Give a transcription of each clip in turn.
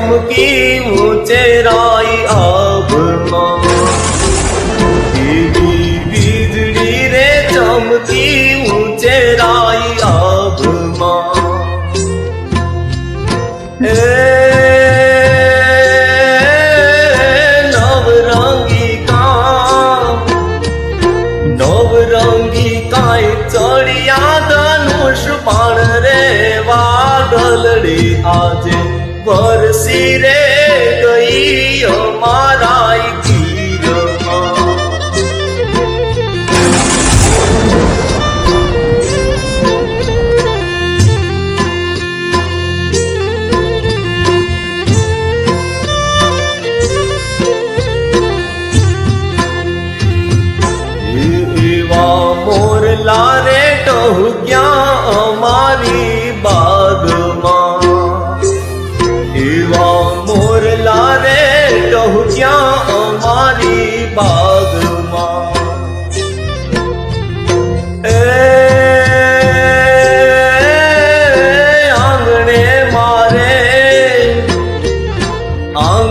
ચમકી ઉચેરાઈ આભમાં એવી વીજળી રે ચમકી ઉચેરાઈ આભમાં એ નવરંગી કામ નવરંગી કાય ચડિયા ધનુષ પણ રે વાદળડી આજે વરસી રે ગઈ અમારા મોરલા રે ટહુક્યા અમારી 안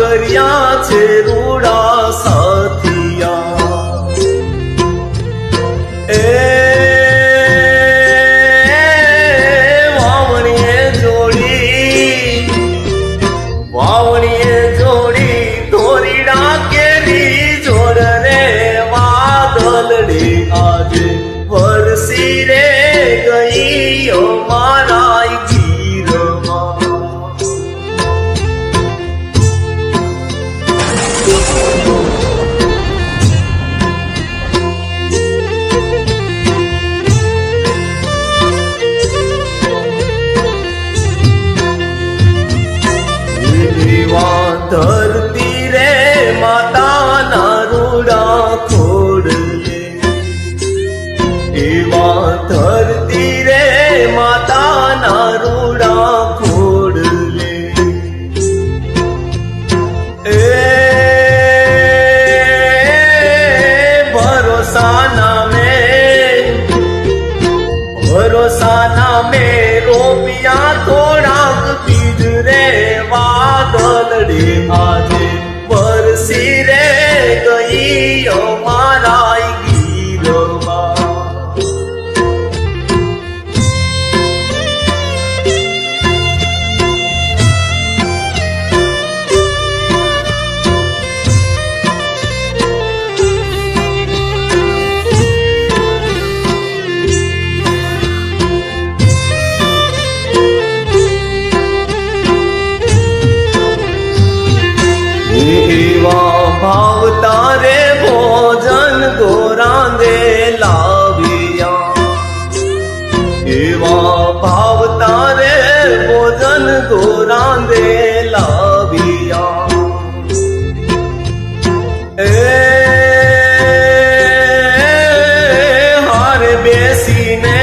કર્યા છે રૂડા સાથિયા એ વાવણીએ જોડી વાવણીએ જોડી ધોરીડા કેરી જોડ રે વાદળડી આજે વરસી રે એવા એવા ભાવ તારે ભોજન ગોરાંદે લાવ્યા. એ, હાર બેસીને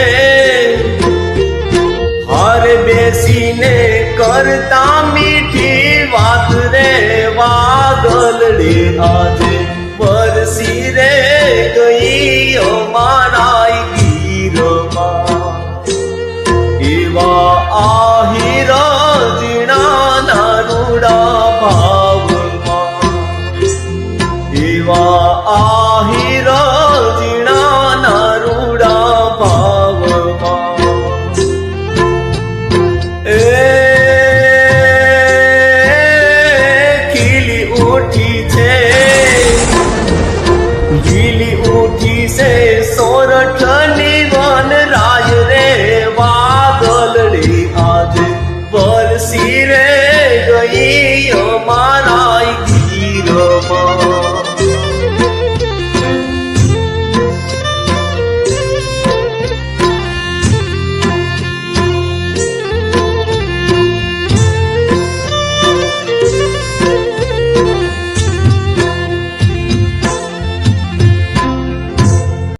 હાર બેસીને કરતા મીઠી વાત રે વાદળડી આજે. વરસી રે ગઈ અમારા जी से सोरठ